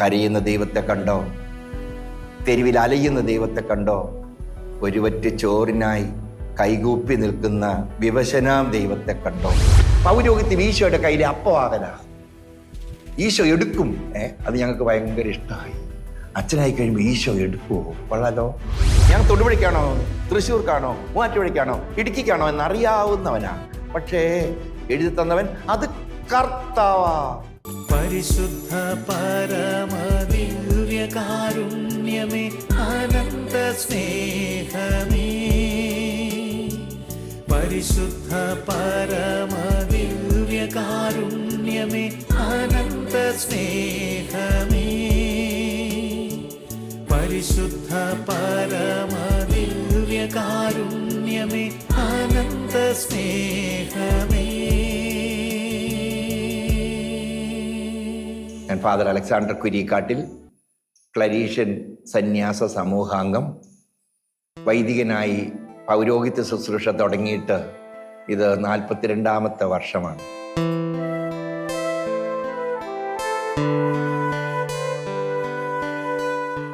കരയുന്ന ദൈവത്തെ കണ്ടോ? തെരുവിൽ അലയുന്ന ദൈവത്തെ കണ്ടോ? ഒരുവറ്റ് ചോറിനായി കൈകൂപ്പി നിൽക്കുന്ന വിവശനാം ദൈവത്തെ കണ്ടോ? പൗരോഹിത്യം ഈശോയുടെ കയ്യിലെ അപ്പവാകന ഈശോ എടുക്കും. ഏ അത് ഞങ്ങൾക്ക് ഭയങ്കര ഇഷ്ടമായി. അച്ഛനായി കഴിയുമ്പോൾ ഈശോ എടുക്കുമോ കൊള്ളാലോ. ഞാൻ തൊടുപുഴയ്ക്കാണോ? തൃശ്ശൂർക്കാണോ? മൂവാറ്റുപുഴയ്ക്കാണോ? ഇടുക്കിക്കാണോ? എന്നറിയാവുന്നവനാ. പക്ഷേ എഴുതി തന്നവൻ അത് കർത്താവാ. പരിശുദ്ധ പരമദിവ്യകാരുണ്യമേ അനന്ത സ്നേഹമേ. പരിശുദ്ധ പരമദിവ്യകാരുണ്യമേ അനന്ത സ്നേഹമേ. പരിശുദ്ധ പരമദിവ്യകാരുണ്യമേ അനന്ത സ്നേഹമേ. ഞാൻ ഫാദർ അലക്സാണ്ടർ കുരിക്കാട്ടിൽ ക്ലരീഷ്യൻ സന്യാസ സമൂഹാംഗം വൈദികനായി പൗരോഹിത്യ ശുശ്രൂഷ തുടങ്ങിയിട്ട് ഇത് നാൽപ്പത്തിരണ്ടാമത്തെ വർഷമാണ്.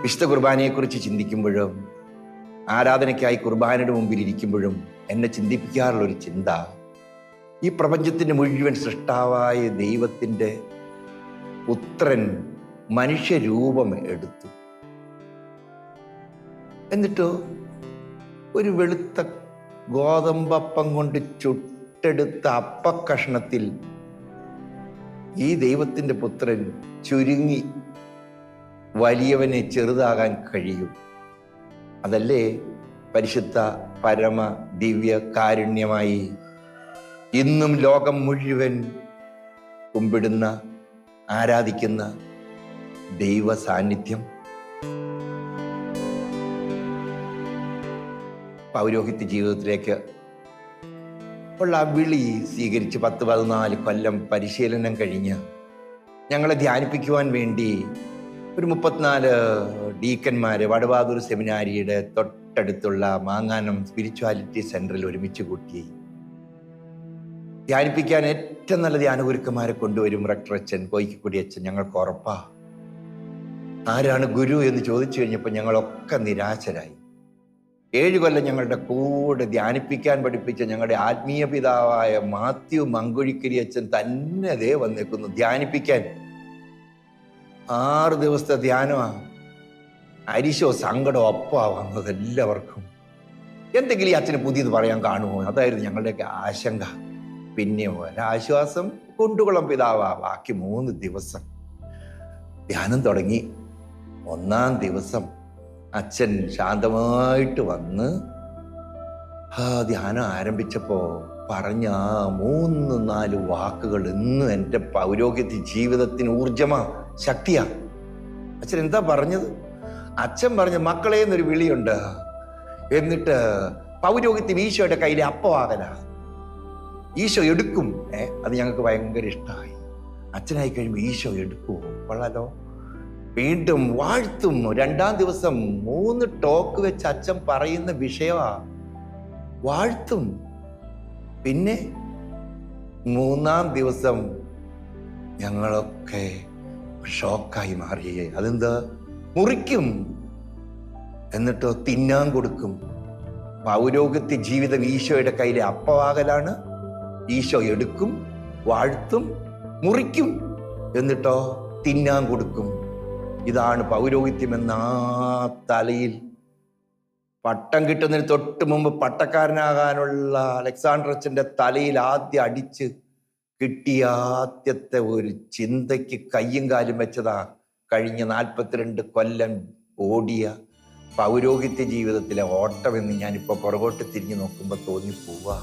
വിശുദ്ധ കുർബാനയെക്കുറിച്ച് ചിന്തിക്കുമ്പോഴും ആരാധനയ്ക്കായി കുർബാനയുടെ മുമ്പിൽ ഇരിക്കുമ്പോഴും എന്നെ ചിന്തിപ്പിക്കാറുള്ളൊരു ചിന്ത ഈ പ്രപഞ്ചത്തിന്റെ മുഴുവൻ സൃഷ്ടാവായ ദൈവത്തിന്റെ പുത്രൻ മനുഷ്യരൂപം എടുത്തു. എന്നിട്ടോ ഒരു വെളുത്ത ഗോതമ്പപ്പം കൊണ്ട് ചുട്ടെടുത്ത അപ്പക്കഷ്ണത്തിൽ ഈ ദൈവത്തിന്റെ പുത്രൻ ചുരുങ്ങി വലിയവനെ ചെറുതാകാൻ കഴിയും. അതല്ലേ പരിശുദ്ധ പരമ ദിവ്യ കാരുണ്യമായി ഇന്നും ലോകം മുഴുവൻ കുമ്പിടുന്ന ആരാധിക്കുന്ന ദൈവ സാന്നിധ്യം പൗരോഹിത്യ ജീവിതത്തിലേക്ക് ഉള്ള വിളി സ്വീകരിച്ച് പത്ത് പതിനാല് കൊല്ലം പരിശീലനം കഴിഞ്ഞ് ഞങ്ങളെ ധ്യാനിപ്പിക്കുവാൻ വേണ്ടി ഒരു മുപ്പത്തിനാല് ഡീക്കന്മാർ വടവാതൂർ സെമിനാരിയുടെ തൊട്ടടുത്തുള്ള മാങ്ങാനം സ്പിരിച്വാലിറ്റി സെന്ററിൽ ഒരുമിച്ച് കൂട്ടി ധ്യാനിപ്പിക്കാൻ ഏറ്റവും നല്ല ധ്യാനഗുരുക്കന്മാരെ കൊണ്ടുവരും റക്ടർ അച്ഛൻ കോയിക്കുടി അച്ഛൻ ഞങ്ങൾക്ക് ഉറപ്പാ. ആരാണ് ഗുരു എന്ന് ചോദിച്ചു കഴിഞ്ഞപ്പോൾ ഞങ്ങളൊക്കെ നിരാശരായി. ഏഴ് കൊല്ലം ഞങ്ങളുടെ കൂടെ ധ്യാനിപ്പിക്കാൻ പഠിപ്പിച്ച ഞങ്ങളുടെ ആത്മീയ പിതാവായ മാത്യു മങ്കുഴിക്കരി അച്ഛൻ തന്നെ അതേ വന്നേക്കുന്നു ധ്യാനിപ്പിക്കാൻ. ആറ് ദിവസത്തെ ധ്യാനമാണ് അരിശോ സങ്കടമോ അപ്പാ വന്നത് എല്ലാവർക്കും. എന്തെങ്കിലും ഈ അച്ഛന് പുതിയത് പറയാൻ കാണുമോ? അതായിരുന്നു ഞങ്ങളുടെയൊക്കെ ആശങ്ക. പിന്നെ ഒരാശ്വാസം കൊണ്ടുകൊള്ളം പിതാവാ. ബാക്കി മൂന്ന് ദിവസം. ധ്യാനം തുടങ്ങി. ഒന്നാം ദിവസം അച്ഛൻ ശാന്തമായിട്ട് വന്ന് ആ ധ്യാനം ആരംഭിച്ചപ്പോ പറഞ്ഞ ആ മൂന്ന് നാല് വാക്കുകൾ ഇന്ന് എന്റെ പൗരോഗ്യത്തിൽ ജീവിതത്തിന് ഊർജമാ ശക്തിയാ. അച്ഛൻ എന്താ പറഞ്ഞത്? അച്ഛൻ പറഞ്ഞ മക്കളെ എന്നൊരു വിളിയുണ്ട്. എന്നിട്ട് പൗരോഗ്യത്തിന് ഈശോയുടെ കയ്യിലെ അപ്പവാകന ഈശോ എടുക്കും. ഏ അത് ഞങ്ങൾക്ക് ഭയങ്കര ഇഷ്ടമായി അച്ഛനായി കഴിയുമ്പോൾ ഈശോ എടുക്കുമോ കൊള്ളാലോ. വീണ്ടും വാഴ്ത്തും. രണ്ടാം ദിവസം മൂന്ന് ടോക്ക് വെച്ച് അച്ഛൻ പറയുന്ന വിഷയമാ വാഴ്ത്തും. പിന്നെ മൂന്നാം ദിവസം ഞങ്ങളൊക്കെ ഷോക്കായി മാറിയേ. അതെന്താ? മുറിക്കും. എന്നിട്ടോ തിന്നാൻ കൊടുക്കും. പൗരോഗത്യ ജീവിതം ഈശോയുടെ കയ്യിലെ അപ്പവാകലാണ്. ഈശോ എടുക്കും വാഴ്ത്തും മുറിക്കും എന്നിട്ടോ തിന്നാൻ കൊടുക്കും. ഇതാണ് പൗരോഹിത്യം എന്ന തലയിൽ പട്ടം കിട്ടുന്നതിന് തൊട്ട് മുമ്പ് പട്ടക്കാരനാകാനുള്ള അലക്സാണ്ടർ അച്ഛന്റെ തലയിൽ ആദ്യം അടിച്ച് കിട്ടിയ ആദ്യത്തെ ഒരു ചിന്തയ്ക്ക് കയ്യും കാലും വെച്ചതാ കഴിഞ്ഞ നാൽപ്പത്തിരണ്ട് കൊല്ലം ഓടിയ പൗരോഹിത്യ ജീവിതത്തിലെ ഓട്ടമെന്ന് ഞാനിപ്പോൾ പുറകോട്ട് തിരിഞ്ഞു നോക്കുമ്പോൾ തോന്നിപ്പോവാ.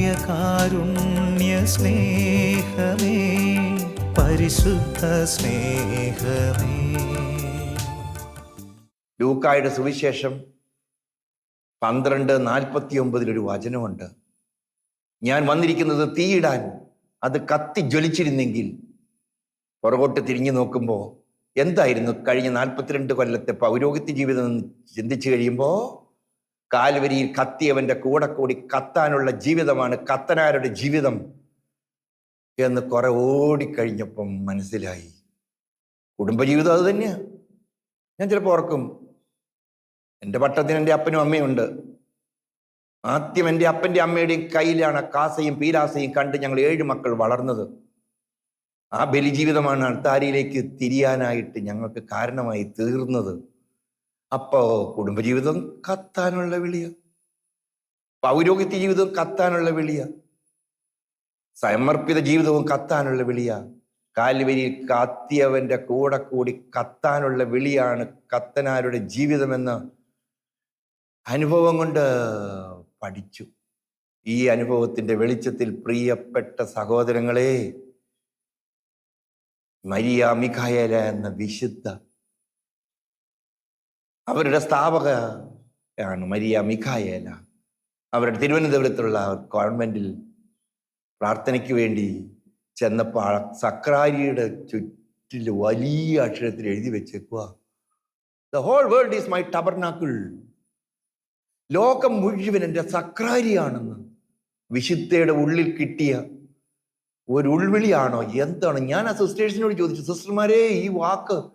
ദിവ്യകാരുണ്യ സ്നേഹമേ പരിശുദ്ധ സ്നേഹമേ. ലൂക്കായുടെ സുവിശേഷം പന്ത്രണ്ട് നാൽപ്പത്തി ഒമ്പതിലൊരു വചനമുണ്ട്. ഞാൻ വന്നിരിക്കുന്നത് തീയിടാൻ അത് കത്തി ജ്വലിച്ചിരുന്നെങ്കിൽ പുറകോട്ട് തിരിഞ്ഞു നോക്കുമ്പോൾ എന്തായിരുന്നു കഴിഞ്ഞ നാൽപ്പത്തിരണ്ട് കൊല്ലത്തെ പൗരോഹിത്യ ജീവിതം ചിന്തിച്ചു കഴിയുമ്പോൾ കാൽവരിയിൽ കത്തിയവന്റെ കൂടെ കൂടി കത്താനുള്ള ജീവിതമാണ് കത്തനാരുടെ ജീവിതം എന്ന് കുറെ ഓടിക്കഴിഞ്ഞപ്പം മനസ്സിലായി. കുടുംബജീവിതം അത് തന്നെയാണ് ഞാൻ ചിലപ്പോൾ ഓർക്കും എന്റെ പട്ടത്തിന് എന്റെ അപ്പനും അമ്മയും ഉണ്ട്. ആദ്യം എന്റെ അപ്പന്റെ അമ്മയുടെയും കയ്യിലാണ് കാസയും പീരാസയും കണ്ട് ഞങ്ങൾ ഏഴ് മക്കൾ വളർന്നത്. ആ ബലിജീവിതമാണ് അൾത്താരിയിലേക്ക് തിരിയാനായിട്ട് ഞങ്ങൾക്ക് കാരണമായി തീർന്നത്. അപ്പോ കുടുംബജീവിതം കത്താനുള്ള വിളിയ. പൗരോഗിത്യ ജീവിതം കത്താനുള്ള വിളിയ. സമർപ്പിത ജീവിതവും കത്താനുള്ള വിളിയ. കാൽവരിയിൽ കാത്തിയവന്റെ കൂടെ കൂടി കത്താനുള്ള വിളിയാണ് കത്തനാരുടെ ജീവിതമെന്ന് അനുഭവം കൊണ്ട് പഠിച്ചു. ഈ അനുഭവത്തിന്റെ വെളിച്ചത്തിൽ പ്രിയപ്പെട്ട സഹോദരങ്ങളെ മരിയ മിഖായല എന്ന വിശുദ്ധ അവരുടെ സ്ഥാപക ആണ് മരിയ മിഖായേല. അവരുടെ തിരുവനന്തപുരത്തുള്ള കോൺവെന്റിൽ പ്രാർത്ഥനയ്ക്ക് വേണ്ടി ചെന്നപ്പോൾ സക്രാരിയുടെ ചുറ്റിൽ വലിയ അക്ഷരത്തിൽ എഴുതി വെച്ചേക്കുക the whole world is my tabernacle. ലോകം മുഴുവൻ എന്റെ സക്രാരിയാണെന്ന് വിശുദ്ധയുടെ ഉള്ളിൽ കിട്ടിയ ഒരു ഉൾവിളിയാണോ? എന്താണ്? ഞാൻ ആ സിസ്റ്റേഴ്സിനോട് ചോദിച്ചു സിസ്റ്റർമാരെ ഈ വാക്ക്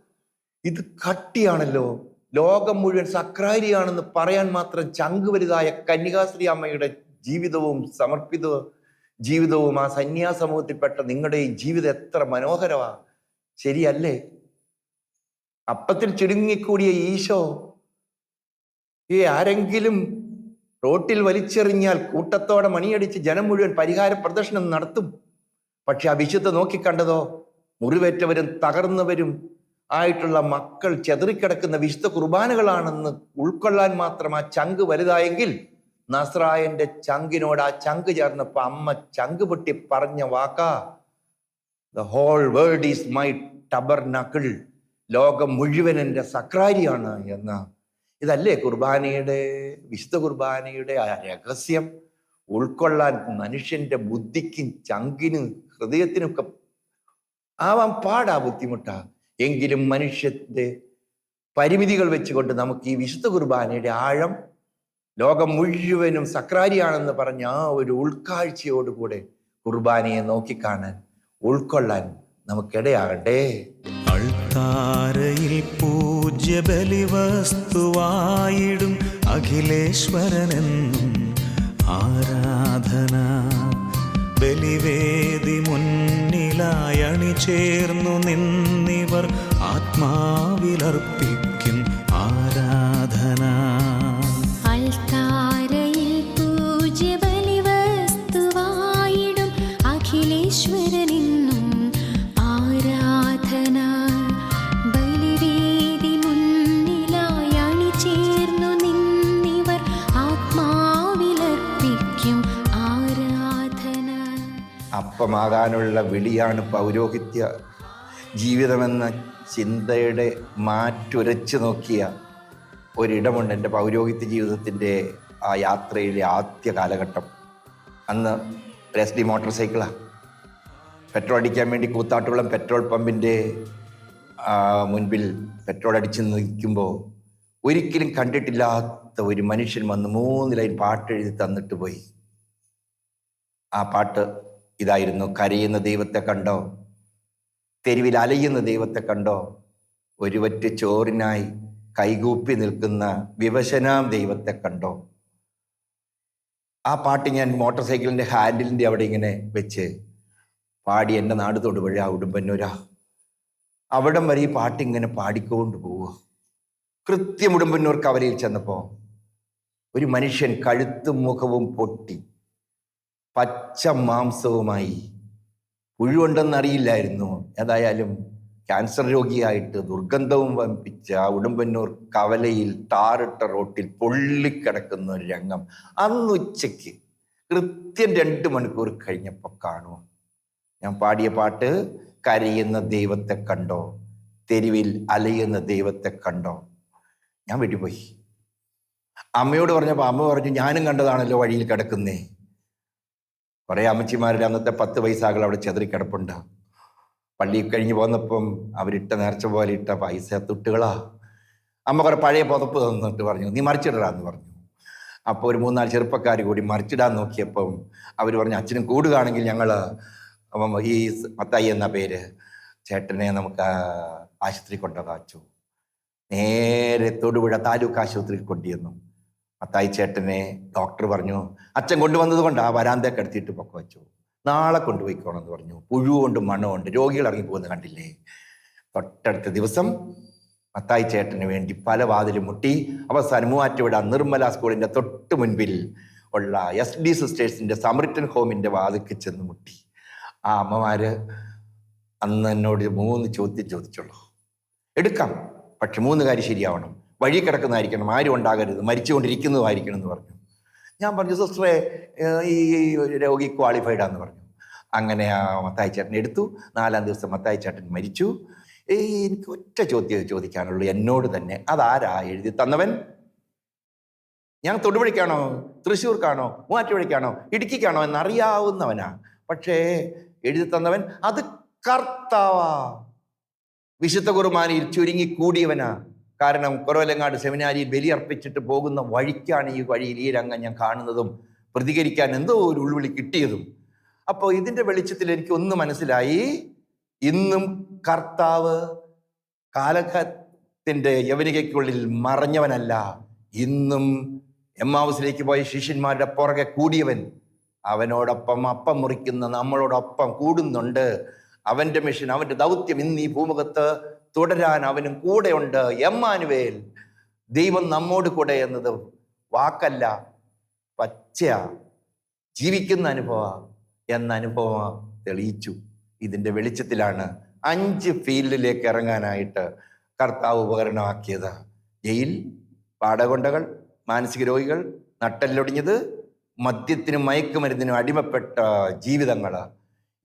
ഇത് കട്ടിയാണല്ലോ. ലോകം മുഴുവൻ സക്രാരിയാണെന്ന് പറയാൻ മാത്രം ചങ്ക് വലുതായ കന്യകാശ്രീ അമ്മയുടെ ജീവിതവും സമർപ്പിത ജീവിതവും ആ സന്യാസ സമൂഹത്തിൽപ്പെട്ട നിങ്ങളുടെ ഈ ജീവിതം എത്ര മനോഹരമാ. ശരിയല്ലേ? അപ്പത്തിൽ ചുരുങ്ങിക്കൂടിയ ഈശോ ഈ ആരെങ്കിലും റോട്ടിൽ വലിച്ചെറിഞ്ഞാൽ കൂട്ടത്തോടെ മണിയടിച്ച് ജനം മുഴുവൻ പരിഹാര പ്രദർശനം നടത്തും. പക്ഷെ ആ വിശുദ്ധ നോക്കിക്കണ്ടതോ? മുറിവേറ്റവരും തകർന്നവരും ആയിട്ടുള്ള മക്കൾ ചെതറിക്കിടക്കുന്ന വിശുദ്ധ കുർബാനകളാണെന്ന് ഉൾക്കൊള്ളാൻ മാത്രം ആ ചങ്ക് വലുതായെങ്കിൽ നസ്രായന്റെ ചങ്കിനോട് ആ ചങ്ക് ചേർന്നപ്പോ അമ്മ ചങ്ക് പൊട്ടി പറഞ്ഞ വാക്കാ the whole world is my tabernacle ലോകം മുഴുവൻ എന്റെ സക്രാരിയാണ് എന്ന. ഇതല്ലേ കുർബാനയുടെ വിശുദ്ധ കുർബാനയുടെ ആ രഹസ്യം? ഉൾക്കൊള്ളാൻ മനുഷ്യന്റെ ബുദ്ധിക്കും ചങ്കിനും ഹൃദയത്തിനൊക്കെ ആവാൻ പാടാ ബുദ്ധിമുട്ടാ. എങ്കിലും മനുഷ്യന്റെ പരിമിതികൾ വെച്ചുകൊണ്ട് നമുക്ക് ഈ വിശുദ്ധ കുർബാനയുടെ ആഴം ലോകം മുഴുവനും സക്രാരിയാണെന്ന് പറഞ്ഞ ആ ഒരു ഉൾക്കാഴ്ചയോടുകൂടെ കുർബാനയെ നോക്കിക്കാണാൻ ഉൾക്കൊള്ളാൻ നമുക്കിടയാകട്ടെ അൾത്താരയിൽ പൂജ്യ ബലിവസ്തുവായിടും അഖിലേശ്വരനെന്നും ആരാധന ബലിവേദി അണിചേർന്നു നിന്നിവർ ആത്മാവിലർപ്പിക്കും അപ്പമാകാനുള്ള വിളിയാണ് പൗരോഹിത്യ ജീവിതമെന്ന ചിന്തയുടെ മാറ്റുരച്ചു നോക്കിയ ഒരിടമുണ്ട് എന്റെ പൗരോഹിത്യ ജീവിതത്തിന്റെ ആ യാത്രയിലെ ആദ്യ കാലഘട്ടം. അന്ന് ഒരു എസ് ഡി മോട്ടോർ സൈക്കിളാണ് പെട്രോൾ അടിക്കാൻ വേണ്ടി കൂത്താട്ടുകുളം പെട്രോൾ പമ്പിന്റെ മുൻപിൽ പെട്രോൾ അടിച്ച് നിൽക്കുമ്പോൾ ഒരിക്കലും കണ്ടിട്ടില്ലാത്ത ഒരു മനുഷ്യൻ വന്ന് മൂന്ന് ലൈൻ പാട്ട് എഴുതി തന്നിട്ട് പോയി. ആ പാട്ട് ഇതായിരുന്നു കരയുന്ന ദൈവത്തെ കണ്ടോ? തെരുവിൽ അലയുന്ന ദൈവത്തെ കണ്ടോ? ഒരുവറ്റ് ചോറിനായി കൈകൂപ്പി നിൽക്കുന്ന വിവശനാം ദൈവത്തെ കണ്ടോ? ആ പാട്ട് ഞാൻ മോട്ടോർ സൈക്കിളിന്റെ ഹാൻഡിലിന്റെ അവിടെ ഇങ്ങനെ വെച്ച് പാടി എന്റെ നാട് തൊടുപുഴ ഉടുമ്പന്നൂരാ. അവിടം വരെ ഈ പാട്ട് ഇങ്ങനെ പാടിക്കൊണ്ട് പോവുക. കൃത്യം ഉടുമ്പന്നൂർ കവലയിൽ ചെന്നപ്പോൾ ഒരു മനുഷ്യൻ കഴുത്തും മുഖവും പൊട്ടി പച്ച മാംസവുമായി. പുഴുണ്ടെന്നറിയില്ലായിരുന്നു ഏതായാലും ക്യാൻസർ രോഗിയായിട്ട് ദുർഗന്ധവും വമ്പിച്ച ഉടുമ്പന്നൂർ കവലയിൽ താറിട്ട റോട്ടിൽ പൊള്ളിക്കിടക്കുന്ന ഒരു രംഗം അന്ന് ഉച്ചയ്ക്ക് കൃത്യം രണ്ട് മണിക്കൂർ കഴിഞ്ഞപ്പോൾ കാണുക ഞാൻ പാടിയ പാട്ട് കരയുന്ന ദൈവത്തെ കണ്ടോ? തെരുവിൽ അലയുന്ന ദൈവത്തെ കണ്ടോ? ഞാൻ വീട്ടിൽ പോയി അമ്മയോട് പറഞ്ഞപ്പോൾ അമ്മ പറഞ്ഞു ഞാനും കണ്ടതാണല്ലോ വഴിയിൽ കിടക്കുന്നേ. കുറേ അമ്മച്ചിമാരുടെ അന്നത്തെ പത്ത് പൈസകൾ അവിടെ ചെതറി കിടപ്പുണ്ട്. പള്ളി കഴിഞ്ഞ് പോന്നപ്പം അവരിട്ട നേർച്ച പോലെ ഇട്ട പൈസ തുട്ടുകളാ. അമ്മ കുറെ പഴയ പുതപ്പ് തന്നിട്ട് പറഞ്ഞു നീ മറിച്ചിടറാന്ന് പറഞ്ഞു. അപ്പോൾ ഒരു മൂന്നാൽ ചെറുപ്പക്കാർ കൂടി മറിച്ചിടാൻ നോക്കിയപ്പം അവർ പറഞ്ഞു അച്ഛനും കൂടുകയാണെങ്കിൽ ഞങ്ങൾ ഈ മത്തായി എന്ന പേര് ചേട്ടനെ നമുക്ക് ആശുപത്രി അച്ചു നേരെ തൊടുപുഴ താലൂക്ക് ആശുപത്രിയിൽ കൊണ്ടുവന്നു മത്തായി ചേട്ടനെ ഡോക്ടർ പറഞ്ഞു അച്ഛൻ കൊണ്ടുവന്നത് കൊണ്ട് ആ വരാന്ത കിടത്തിയിട്ട് പൊക്ക വെച്ചു. നാളെ കൊണ്ടുപോയിക്കോണമെന്ന് പറഞ്ഞു. പുഴുവുണ്ട് മണമുണ്ട് രോഗികൾ ഇറങ്ങി പോകുന്നത് കണ്ടില്ലേ? തൊട്ടടുത്ത ദിവസം മത്തായി ചേട്ടന് വേണ്ടി പല വാതിലും മുട്ടി അവസാനം മൂവാറ്റുപുഴ നിർമ്മല സ്കൂളിന്റെ തൊട്ട് മുൻപിൽ ഉള്ള എസ് ഡി സിസ്റ്റേഴ്സിന്റെ സമൃദ്ധൻ ഹോമിന്റെ വാതിക്ക് ചെന്ന് മുട്ടി. ആ അമ്മമാര് അന്ന് എന്നോട് മൂന്ന് ചോദ്യം ചോദിച്ചുള്ളൂ. എടുക്കാം പക്ഷെ മൂന്ന് കാര്യം ശരിയാവണം. വഴി കിടക്കുന്നതായിരിക്കണം. ആരും ഉണ്ടാകരുത്. മരിച്ചുകൊണ്ടിരിക്കുന്നതായിരിക്കണം എന്ന് പറഞ്ഞു. ഞാൻ പറഞ്ഞു സിസ്റ്ററെ ഈ രോഗി ക്വാളിഫൈഡാന്ന് പറഞ്ഞു. അങ്ങനെ ആ മത്തായി ചേട്ടൻ എടുത്തു. നാലാം ദിവസം മത്തായി ചേട്ടൻ മരിച്ചു. ഈ എനിക്ക് ഒറ്റ ചോദ്യം ചോദിക്കാനുള്ളൂ. എന്നോട് തന്നെ അതാരാ എഴുതി തന്നവൻ? ഞാൻ തൊടുപുഴയ്ക്കാണോ? തൃശ്ശൂർക്കാണോ? മൂവാറ്റുപുഴയ്ക്കാണോ? ഇടുക്കിക്കാണോ? എന്നറിയാവുന്നവനാ. പക്ഷേ എഴുതി തന്നവൻ അത് കർത്താവാ. വിശുദ്ധ കുർബാനയിൽ ചുരുങ്ങി കൂടിയവനാ കാരണം കുറവലങ്ങാട് സെമിനാരിയിൽ ബലിയർപ്പിച്ചിട്ട് പോകുന്ന വഴിക്കാണ് ഈ വഴിയിൽ ഈ രംഗം ഞാൻ കാണുന്നതും പ്രതികരിക്കാൻ എന്തോ ഒരു ഉൾവിളി കിട്ടിയതും. അപ്പോൾ ഇതിന്റെ വെളിച്ചത്തിൽ എനിക്ക് ഒന്ന് മനസ്സിലായി. ഇന്നും കർത്താവ് കാലഘത്തിന്റെ യവനികയ്ക്കുള്ളിൽ മറഞ്ഞവനല്ല. ഇന്നും എമ്മാവസിലേക്ക് പോയ ശിഷ്യന്മാരുടെ പുറകെ കൂടിയവൻ. അവനോടൊപ്പം അപ്പം മുറിക്കുന്ന നമ്മളോടൊപ്പം കൂടുന്നുണ്ട്. അവന്റെ മിഷൻ അവന്റെ ദൗത്യം ഇന്ന് ഈ ഭൂമുഖത്ത് തുടരാൻ അവനും കൂടെയുണ്ട്. എമ്മാനുവേൽ ദൈവം നമ്മോട് കൂടെ എന്നത് വാക്കല്ല പച്ച ജീവിക്കുന്ന അനുഭവ എന്ന അനുഭവം തെളിയിച്ചു. ഇതിന്റെ വെളിച്ചത്തിലാണ് അഞ്ച് ഫീൽഡിലേക്ക് ഇറങ്ങാനായിട്ട് കർത്താവ് ഉപകരണമാക്കിയത്. ജയിൽ പാടകൊണ്ടകൾ മാനസിക രോഗികൾ നട്ടല്ലൊടിഞ്ഞത് മദ്യത്തിനും മയക്കുമരുന്നിനും അടിമപ്പെട്ട ജീവിതങ്ങൾ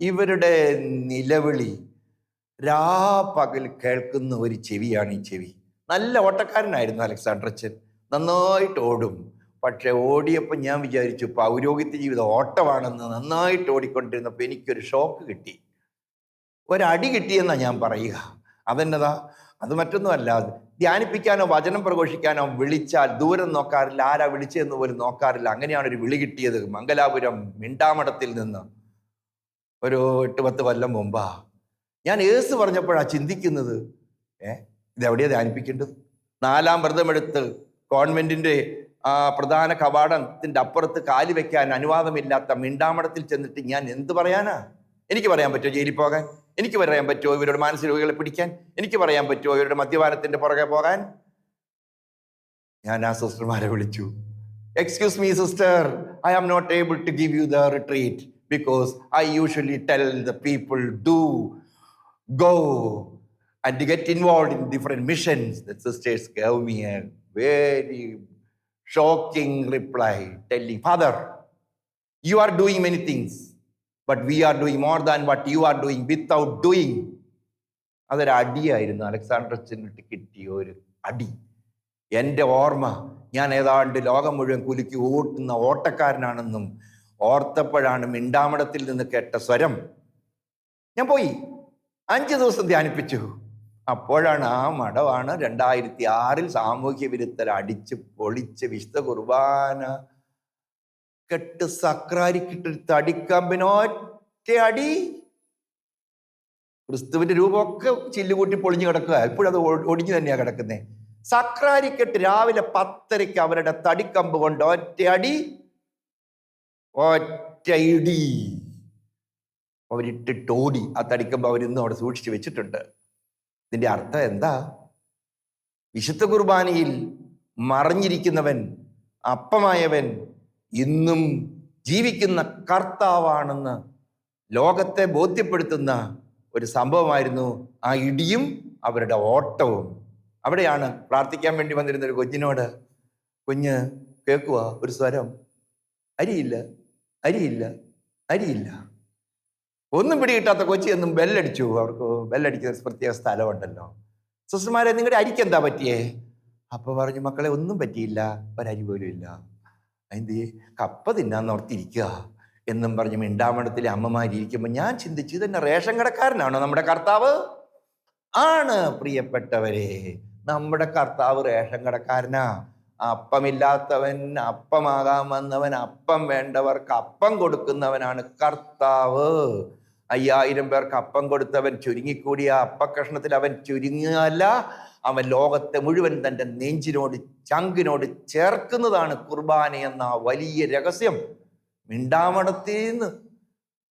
ഇവരുടെ നിലവിളി രാപകൽ കേൾക്കുന്ന ഒരു ചെവിയാണ് ഈ ചെവി. നല്ല ഓട്ടക്കാരനായിരുന്നു അലക്സാണ്ടർ അച്ഛൻ നന്നായിട്ട് ഓടും. പക്ഷെ ഓടിയപ്പോൾ ഞാൻ വിചാരിച്ചു പൗരോഹിത്യ ജീവിതം ഓട്ടമാണെന്ന് നന്നായിട്ട് ഓടിക്കൊണ്ടിരുന്നപ്പോൾ എനിക്കൊരു ഷോക്ക് കിട്ടി. ഒരടി കിട്ടിയെന്നാ ഞാൻ പറയുക. അതെന്നതാ? അത് മറ്റൊന്നുമല്ല. ധ്യാനിപ്പിക്കാനോ വചനം പ്രഘോഷിക്കാനോ വിളിച്ചാൽ ദൂരം നോക്കാറില്ല. ആരാ വിളിച്ചതെന്ന് പോലും നോക്കാറില്ല. അങ്ങനെയാണ് ഒരു വിളി കിട്ടിയത് മംഗലാപുരം മിണ്ടാമഠത്തിൽ നിന്ന്. ഒരു എട്ട് പത്ത് കൊല്ലം മുമ്പാ. ഞാൻ ഏസ് പറഞ്ഞപ്പോഴാണ് ചിന്തിക്കുന്നത്. ഏ ഇതെവിടെയാ ധ്യാനിപ്പിക്കേണ്ടത്? നാലാം വ്രതമെടുത്ത് കോൺവെന്റിന്റെ ആ പ്രധാന കവാടത്തിന്റെ അപ്പുറത്ത് കാലി വെക്കാൻ അനുവാദമില്ലാത്ത മിണ്ടാമടത്തിൽ ചെന്നിട്ട് ഞാൻ എന്ത് പറയാനാ? എനിക്ക് പറയാൻ പറ്റുമോ ജയിലിൽ പോകാൻ? എനിക്ക് പറയാൻ പറ്റുമോ ഇവരുടെ മാനസിക രോഗികളെ പിടിക്കാൻ? എനിക്ക് പറയാൻ പറ്റുമോ ഇവരുടെ മദ്യപാനത്തിന്റെ പുറകെ പോകാൻ? ഞാൻ ആ സിസ്റ്റർമാരെ വിളിച്ചു. Excuse me sister I am not able to give you the retreat because I usually tell the people do go and get involved in different missions. The sisters gave me a very shocking reply telling, Father, you are doing many things, but we are doing more than what you are doing without doing. അതൊരു അടിയായിരുന്നു Alexander അച്ഛനിട്ട് കിട്ടിയ ഒരു അടി എന്റെ ഓർമ്മ ഞാൻ ഏതാണ്ട് ലോകം മുഴുവൻ കുലുക്കി ഓട്ടുന്ന ഓട്ടക്കാരനാണെന്നും ഓർത്തപ്പോഴാണ് മിണ്ടാമടത്തിൽ നിന്ന് കേട്ട സ്വരം ഞാൻ പോയി അഞ്ച് ദിവസം ധ്യാനിപ്പിച്ചു. അപ്പോഴാണ് ആ മഠമാണ് രണ്ടായിരത്തി ആറിൽ സാമൂഹ്യ വിരുദ്ധർ അടിച്ച് പൊളിച്ച് വിശുദ്ധ കുർബാന കെട്ട് സക്രാരിക്കിട്ട് തടിക്കമ്പിനൊറ്റ അടി. ക്രിസ്തുവിന്റെ രൂപമൊക്കെ ചില്ലുകൂട്ടി പൊളിഞ്ഞു കിടക്കുക. ഇപ്പോഴത് ഒടിഞ്ഞു തന്നെയാ കിടക്കുന്നത് സക്രാരിക്കെട്ട് രാവിലെ പത്തരയ്ക്ക് അവരുടെ തടിക്കമ്പ് കൊണ്ട് ഒറ്റ അടി. ഒറ്റ ഇടി. അവരിട്ടിട്ട് ഓടി ആ തടിക്കുമ്പോൾ അവരിന്നും അവിടെ സൂക്ഷിച്ചു വെച്ചിട്ടുണ്ട്. ഇതിന്റെ അർത്ഥം എന്താ? വിശുദ്ധ കുർബാനയിൽ മറിഞ്ഞിരിക്കുന്നവൻ അപ്പമായവൻ ഇന്നും ജീവിക്കുന്ന കർത്താവാണെന്ന് ലോകത്തെ ബോധ്യപ്പെടുത്തുന്ന ഒരു സംഭവമായിരുന്നു ആ ഇടിയും അവരുടെ ഓട്ടവും. അവിടെയാണ് പ്രാർത്ഥിക്കാൻ വേണ്ടി വന്നിരുന്ന ഒരു കുഞ്ഞിനോട് കുഞ്ഞ് കേൾക്കുക ഒരു സ്വരം. അരിയില്ല അരിയില്ല അരിയില്ല. ഒന്നും പിടികിട്ടാത്ത കൊച്ചി എന്നും ബെല്ലടിച്ചു. അവർക്ക് ബെല്ലടിക്കുന്ന പ്രത്യേക സ്ഥലമുണ്ടല്ലോ. സിസ്റ്റർമാരെ നിങ്ങളുടെ അരിക്ക് എന്താ പറ്റിയേ? അപ്പൊ പറഞ്ഞു മക്കളെ ഒന്നും പറ്റിയില്ല. ഒരരി പോലും ഇല്ല. എന്ത് കപ്പ തിന്നാന്ന് ഓർത്തിരിക്കുക എന്നും പറഞ്ഞ് മിണ്ടാമണത്തിലെ അമ്മമാരിയ്ക്കുമ്പോൾ ഞാൻ ചിന്തിച്ചു ഇതന്നെ റേഷൻ കടക്കാരനാണോ നമ്മുടെ കർത്താവ്? ആണ് പ്രിയപ്പെട്ടവരെ. നമ്മുടെ കർത്താവ് റേഷൻ കടക്കാരനാ. അപ്പമില്ലാത്തവൻ അപ്പമാകാൻ വന്നവൻ അപ്പം വേണ്ടവർക്ക് അപ്പം കൊടുക്കുന്നവനാണ് കർത്താവ്. അയ്യായിരം പേർക്ക് അപ്പം കൊടുത്തവൻ ചുരുങ്ങിക്കൂടിയ അപ്പക്കഷ്ണത്തിൽ അവൻ ചുരുങ്ങുകയല്ല അവൻ ലോകത്തെ മുഴുവൻ തന്റെ നെഞ്ചിനോട് ചങ്കിനോട് ചേർക്കുന്നതാണ് കുർബാന എന്ന വലിയ രഹസ്യം. മിണ്ടാമടത്തിന്ന്.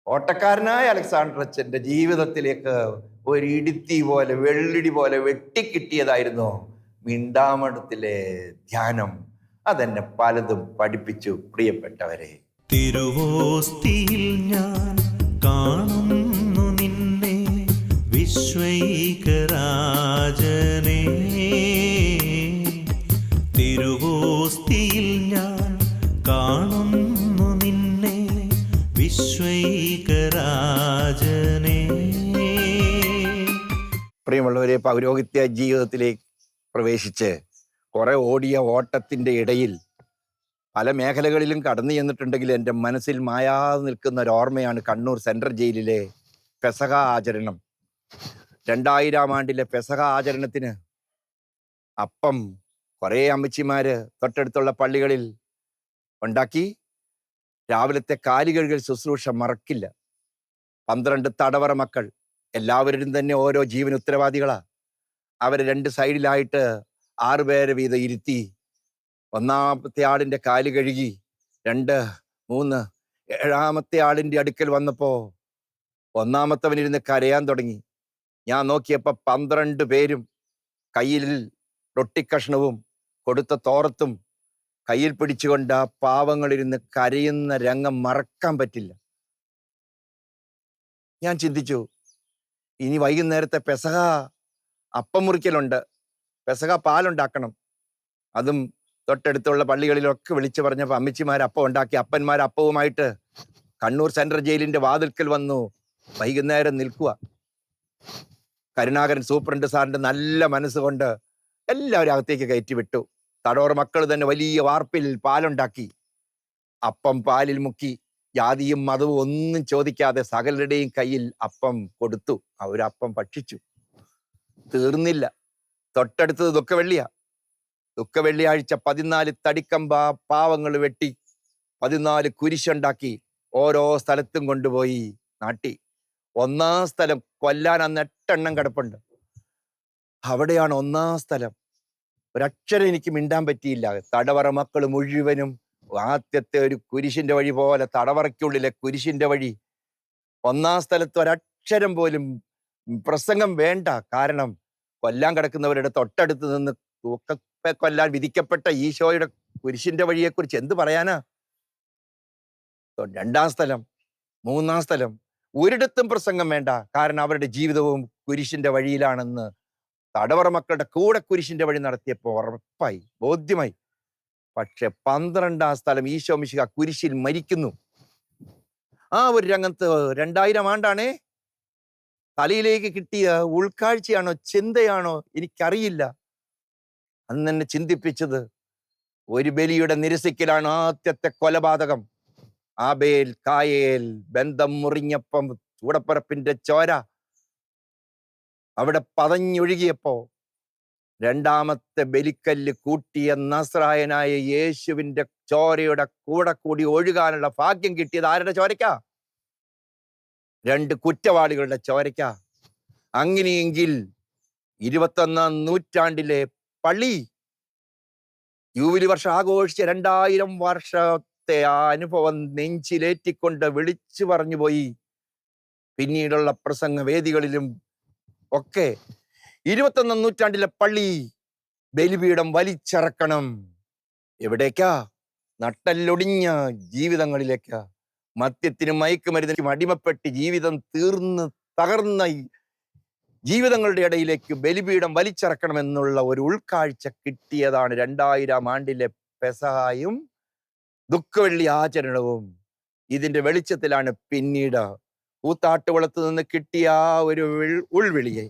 ഓട്ടക്കാരനായ അലക്സാണ്ടർ അച്ഛന്റെ ജീവിതത്തിലേക്ക് ഒരു ഇടുത്തി പോലെ വെള്ളിടി പോലെ വെട്ടിക്കിട്ടിയതായിരുന്നു. മിണ്ടാമടത്തിലെ ധ്യാനം അതെന്നെ പലതും പഠിപ്പിച്ചു പ്രിയപ്പെട്ടവരെ. തിരുവോസ്തിയിൽ ഞാൻ കാണുന്നു നിന്നെ വിശ്വൈകരാജനെ. തിരുവോസ്തിയിൽ ഞാൻ കാണുന്നു നിന്നെ വിശ്വൈകരാജനെ. പ്രിയമുള്ളവരെ പൗരോഹിത്യ ജീവിതത്തിലേക്ക് പ്രവേശിച്ച് കുറെ ഓടിയ ഓട്ടത്തിന്റെ ഇടയിൽ പല മേഖലകളിലും കടന്നു ചെന്നിട്ടുണ്ടെങ്കിൽ എന്റെ മനസ്സിൽ മായാതെ നിൽക്കുന്ന ഒരു ഓർമ്മയാണ് കണ്ണൂർ സെൻട്രൽ ജയിലിലെ പെസക ആചരണം. രണ്ടായിരം ആണ്ടിലെ പെസക ആചരണത്തിന് അപ്പം കുറേ അമ്മച്ചിമാര് തൊട്ടടുത്തുള്ള പള്ളികളിൽ ഉണ്ടാക്കി. രാവിലത്തെ കാലുകഴുകൽ ശുശ്രൂഷ മറക്കില്ല. പന്ത്രണ്ട് തടവറ മക്കൾ. എല്ലാവരും തന്നെ ഓരോ ജീവൻ ഉത്തരവാദികളാ. അവരെ രണ്ട് സൈഡിലായിട്ട് ആറുപേരെ വീതം ഇരുത്തി ഒന്നാമത്തെ ആളിന്റെ കാൽ കഴുകി രണ്ട് മൂന്ന്. ഏഴാമത്തെ ആളിന്റെ അടുക്കൽ വന്നപ്പോൾ ഒന്നാമത്തവൻ ഇരുന്ന് കരയാൻ തുടങ്ങി. ഞാൻ നോക്കിയപ്പോൾ പന്ത്രണ്ട് പേരും കയ്യിൽ റൊട്ടിക്കഷ്ണവും കൊടുത്ത തോറത്തും കയ്യിൽ പിടിച്ചുകൊണ്ട് ആ പാവങ്ങളിരുന്ന് കരയുന്ന രംഗം മറക്കാൻ പറ്റില്ല. ഞാൻ ചിന്തിച്ചു ഇനി വൈകുന്നേരത്തെ പെസക അപ്പം മുറിക്കലുണ്ട് പെസക പാലുണ്ടാക്കണം. അതും തൊട്ടടുത്തുള്ള പള്ളികളിലൊക്കെ വിളിച്ചു പറഞ്ഞപ്പോൾ അമ്മച്ചിമാർ അപ്പം ഉണ്ടാക്കി. അപ്പന്മാർ അപ്പവുമായിട്ട് കണ്ണൂർ സെൻട്രൽ ജയിലിന്റെ വാതിൽക്കൽ വന്നു. വൈകുന്നേരം നിൽക്കുക. കരുണാകരൻ സൂപ്രണ്ട് സാറിന്റെ നല്ല മനസ്സുകൊണ്ട് എല്ലാവരും അകത്തേക്ക് കയറ്റി വിട്ടു. തടോർ മക്കൾ തന്നെ വലിയ വാർപ്പിൽ പാലുണ്ടാക്കി. അപ്പം പാലിൽ മുക്കി. ജാതിയും മതവും ഒന്നും ചോദിക്കാതെ സകലരുടെയും കയ്യിൽ അപ്പം കൊടുത്തു. അവരപ്പം ഭക്ഷിച്ചു. തീർന്നില്ല. തൊട്ടടുത്തത് ദുഃഖവെള്ളിയാ. ദുഃഖവെള്ളിയാഴ്ച പതിനാല് തടിക്കമ്പ പാവങ്ങൾ വെട്ടി പതിനാല് കുരിശുണ്ടാക്കി ഓരോ സ്ഥലത്തും കൊണ്ടുപോയി നാട്ടി. ഒന്നാം സ്ഥലം കൊല്ലാൻ അന്ന് എട്ടെണ്ണം കിടപ്പുണ്ട്. അവിടെയാണ് ഒന്നാം സ്ഥലം. ഒരക്ഷരം എനിക്ക് മിണ്ടാൻ പറ്റിയില്ല. തടവറ മക്കൾ മുഴുവനും ആദ്യത്തെ ഒരു കുരിശിന്റെ വഴി പോലെ തടവറയ്ക്കുള്ളിലെ കുരിശിന്റെ വഴി. ഒന്നാം സ്ഥലത്ത് ഒരക്ഷരം പോലും പ്രസംഗം വേണ്ട. കാരണം കൊല്ലാൻ കിടക്കുന്നവരുടെ തൊട്ടടുത്ത് നിന്ന് തൂക്കപ്പെ കൊല്ലാൻ വിധിക്കപ്പെട്ട ഈശോയുടെ കുരിശിന്റെ വഴിയെക്കുറിച്ച് എന്ത് പറയാനാ? രണ്ടാം സ്ഥലം മൂന്നാം സ്ഥലം ഒരിടത്തും പ്രസംഗം വേണ്ട. കാരണം അവരുടെ ജീവിതവും കുരിശിന്റെ വഴിയിലാണെന്ന് തടവറ മക്കളുടെ കൂടെ കുരിശിന്റെ വഴി നടത്തിയപ്പോൾ ഉറപ്പായി ബോധ്യമായി. പക്ഷെ പന്ത്രണ്ടാം സ്ഥലം ഈശോ മിശിക കുരിശിൽ മരിക്കുന്നു. ആ ഒരു രംഗത്ത് രണ്ടായിരം ആണ്ടാണേ. തലയിലേക്ക് കിട്ടിയ ഉൾക്കാഴ്ചയാണോ ചിന്തയാണോ എനിക്കറിയില്ല. അന്ന് എന്നെ ചിന്തിപ്പിച്ചത് ഒരു ബലിയുടെ നിരസിക്കലാണ് ആദ്യത്തെ കൊലപാതകം. ആബേൽ കായേൽ ബന്ധം മുറിഞ്ഞപ്പം ചൂടപ്പറപ്പിന്റെ ചോര. അവിടെ പതഞ്ഞൊഴുകിയപ്പോ രണ്ടാമത്തെ ബലിക്കല്ല് കൂട്ടിയ നസ്രായനായ യേശുവിന്റെ ചോരയുടെ കൂടെ കൂടി ഒഴുകാനുള്ള ഭാഗ്യം കിട്ടിയത് ആരുടെ ചോരയ്ക്കാ? രണ്ട് കുറ്റവാളികളുടെ ചോരയ്ക്ക. അങ്ങനെയെങ്കിൽ ഇരുപത്തൊന്നാം നൂറ്റാണ്ടിലെ പള്ളി യൂബിലി വർഷം ആഘോഷിച്ച രണ്ടായിരം വർഷത്തെ ആ അനുഭവം നെഞ്ചിലേറ്റിക്കൊണ്ട് വിളിച്ചു പറഞ്ഞു പോയി. പിന്നീടുള്ള പ്രസംഗ വേദികളിലും ഒക്കെ ഇരുപത്തൊന്നാം നൂറ്റാണ്ടിലെ പള്ളി ബലിപീഠം വലിച്ചിറക്കണം. എവിടേക്കാ? നട്ടല്ലൊടിഞ്ഞ ജീവിതങ്ങളിലേക്കാ. മദ്യത്തിനും മയക്കുമരുന്നിനും അടിമപ്പെട്ട് ജീവിതം തീർന്ന് തകർന്ന ജീവിതങ്ങളുടെ ഇടയിലേക്ക് ബലിപീഠം വലിച്ചിറക്കണമെന്നുള്ള ഒരു ഉൾക്കാഴ്ച കിട്ടിയതാണ് രണ്ടായിരം ആണ്ടിലെ പെസഹായും ദുഃഖവെള്ളി ആചരണവും. ഇതിന്റെ വെളിച്ചത്തിലാണ് പിന്നീട് കൂത്താട്ടുകുളത്ത് നിന്ന് കിട്ടിയ ആ ഒരു ഉൾവിളിയെ.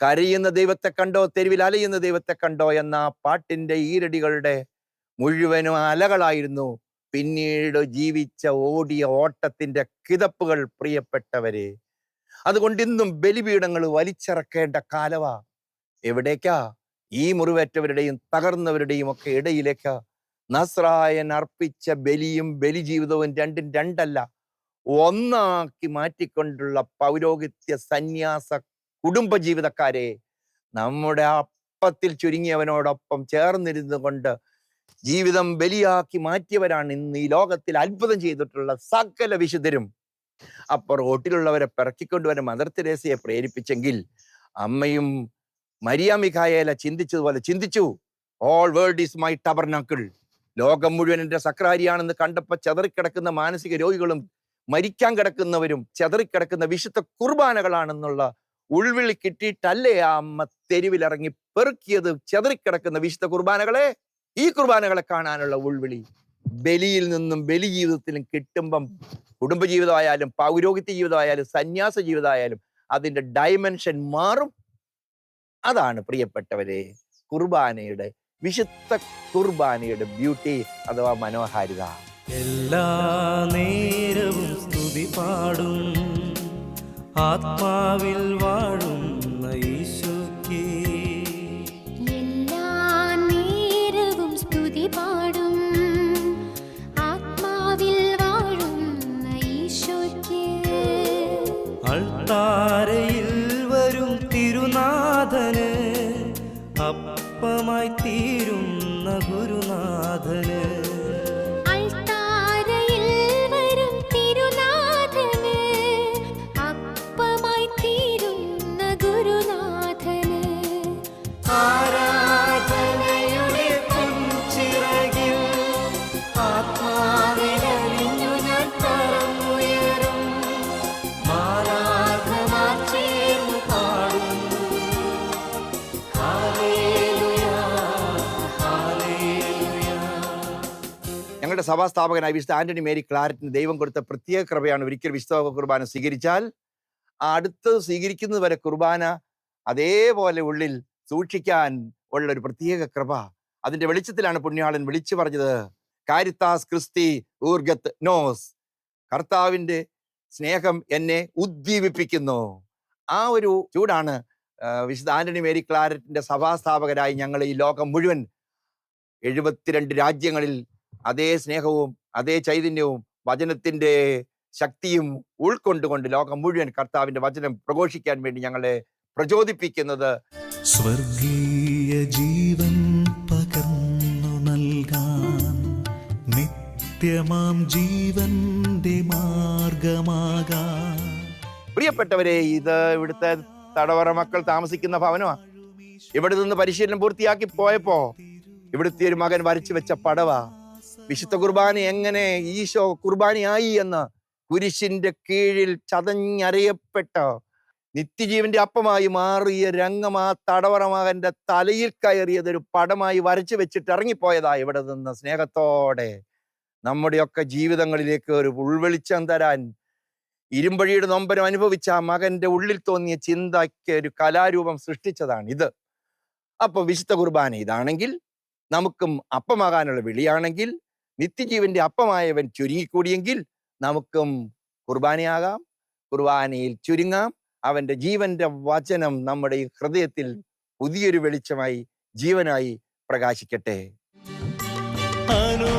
കരയുന്ന ദൈവത്തെ കണ്ടോ? തെരുവിൽ അലയുന്ന ദൈവത്തെ കണ്ടോ? എന്ന പാട്ടിന്റെ ഈരടികളുടെ മുഴുവനും അലകളായിരുന്നു പിന്നീട് ജീവിച്ച ഓടിയ ഓട്ടത്തിന്റെ കിതപ്പുകൾ പ്രിയപ്പെട്ടവരെ അതുകൊണ്ട് ഇന്നും ബലിപീഠങ്ങൾ വലിച്ചിറക്കേണ്ട കാലവാ. എവിടേക്കാ? ഈ മുറിവേറ്റവരുടെയും തകർന്നവരുടെയും ഒക്കെ ഇടയിലേക്ക് നസ്രായൻ അർപ്പിച്ച ബലിയും ബലിജീവിതവും രണ്ടും രണ്ടല്ല ഒന്നാക്കി മാറ്റിക്കൊണ്ടുള്ള പൗരോഹിത്യ സന്യാസ കുടുംബ ജീവിതക്കാരെ നമ്മുടെ അപ്പത്തിൽ ചുരുങ്ങിയവനോടൊപ്പം ചേർന്നിരുന്നു കൊണ്ട് ജീവിതം ബലിയാക്കി മാറ്റിയവരാണ് ഇന്ന് ഈ ലോകത്തിൽ അത്ഭുതം ചെയ്തിട്ടുള്ള സകല വിശുദ്ധരും. അപ്പൊ റോട്ടിലുള്ളവരെ പിറക്കിക്കൊണ്ടുവരാൻ മദർ തെരേസയെ പ്രേരിപ്പിച്ചെങ്കിൽ അമ്മയും മരിയ മിഖായേല ചിന്തിച്ചതുപോലെ ചിന്തിച്ചു all world is my tabernacle ലോകം മുഴുവൻ എന്റെ സക്രാരിയാണെന്ന് കണ്ടപ്പോ ചെതറിക്കിടക്കുന്ന മാനസിക രോഗികളും മരിക്കാൻ കിടക്കുന്നവരും ചെതറിക്കിടക്കുന്ന വിശുദ്ധ കുർബാനകളാണെന്നുള്ള ഉൾവിളി കിട്ടിയിട്ടല്ലേ ആ അമ്മ തെരുവിലിറങ്ങി പെറുക്കിയത് ചെതറിക്കിടക്കുന്ന വിശുദ്ധ കുർബാനകളെ? ഈ കുർബാനകളെ കാണാനുള്ള ഉൾവിളി ബലിയിൽ നിന്നും ബലി ജീവിതത്തിലും കിട്ടുമ്പം കുടുംബജീവിതമായാലും പൗരോഹിത്യ ജീവിതമായാലും സന്യാസ ജീവിതമായാലും അതിന്റെ ഡയമെൻഷൻ മാറും. അതാണ് പ്രിയപ്പെട്ടവരെ കുർബാനയുടെ വിശുദ്ധ കുർബാനയുടെ ബ്യൂട്ടി അഥവാ മനോഹാരിത. എല്ലാ നേരവും സ്തുതി പാടും. ആത്മാവിൽ വാഴുന്ന ഞങ്ങളുടെ സഭാസ്ഥാപകനായ വിശുദ്ധ ആന്റണി മേരി ക്ലാരറ്റിന് ദൈവം കൊടുത്ത പ്രത്യേക കൃപയാണ് ഒരിക്കൽ വിശുദ്ധ കുർബാന സ്വീകരിച്ചാൽ അടുത്തത് സ്വീകരിക്കുന്നത് വരെ കുർബാന അതേപോലെ ഉള്ളിൽ സൂക്ഷിക്കാൻ ഉള്ള ഒരു പ്രത്യേക കൃപ. അതിന്റെ വെളിച്ചത്തിലാണ് പുണ്യാളൻ വിളിച്ചു പറഞ്ഞത്. കാരിത്താസ് ക്രിസ്തി ഊർഗത്ത് നോസ്. കർത്താവിന്റെ സ്നേഹം എന്നെ ഉദ്ദീപിപ്പിക്കുന്നു. ആ ഒരു ചൂടാണ് വിശുദ്ധ ആന്റണി മേരി ക്ലാരറ്റിന്റെ സഭാസ്ഥാപകരായി ഞങ്ങൾ ഈ ലോകം മുഴുവൻ എഴുപത്തിരണ്ട് രാജ്യങ്ങളിൽ അതേ സ്നേഹവും അതേ ചൈതന്യവും വചനത്തിന്റെ ശക്തിയും ഉൾക്കൊണ്ടുകൊണ്ട് ലോകം മുഴുവൻ കർത്താവിന്റെ വചനം പ്രഘോഷിക്കാൻ വേണ്ടി ഞങ്ങളെ പ്രചോദിപ്പിക്കുന്നത്. സ്വർഗീയ ജീവൻ പകർന്നു നൽകാൻ നിത്യമാം ജീവന്റെ മാർഗമാകാൻ. പ്രിയപ്പെട്ടവരെ ഇത് ഇവിടുത്തെ തടവറ മക്കൾ താമസിക്കുന്ന ഭവനമാ. ഇവിടെ നിന്ന് പരിശീലനം പൂർത്തിയാക്കി പോയപ്പോ ഇവിടുത്തെ ഒരു മകൻ വരച്ചു വെച്ച പടവാ. വിശുദ്ധ കുർബാന എങ്ങനെ ഈശോ കുർബാനയായി എന്ന് കുരിശിന്റെ കീഴിൽ ചതഞ്ഞരയപ്പെട്ട നിത്യജീവന്റെ അപ്പമായി മാറിയ രംഗം ആ തടവറമകന്റെ തലയിൽ കയറിയത് ഒരു പടമായി വരച്ചു വെച്ചിട്ട് ഇറങ്ങിപ്പോയതാ ഇവിടെ നിന്ന് സ്നേഹത്തോടെ. നമ്മുടെയൊക്കെ ജീവിതങ്ങളിലേക്ക് ഒരു ഉൾവെളിച്ചം തരാൻ ഇരുമ്പഴിയുടെ നൊമ്പരം അനുഭവിച്ച ആ മകന്റെ ഉള്ളിൽ തോന്നിയ ചിന്തയ്ക്ക് ഒരു കലാരൂപം സൃഷ്ടിച്ചതാണ് ഇത്. അപ്പൊ വിശുദ്ധ കുർബാന ഇതാണെങ്കിൽ നമുക്കും അപ്പമാകാനുള്ള വിളിയാണെങ്കിൽ നിത്യജീവന്റെ അപ്പമായവൻ ചുരുങ്ങിക്കൂടിയെങ്കിൽ നമുക്കും കുർബാനയാകാം. കുർബാനയിൽ ചുരുങ്ങാം. അവന്റെ ജീവന്റെ വചനം നമ്മുടെ ഹൃദയത്തിൽ പുതിയൊരു വെളിച്ചമായി ജീവനായി പ്രകാശിക്കട്ടെ. അനുതാ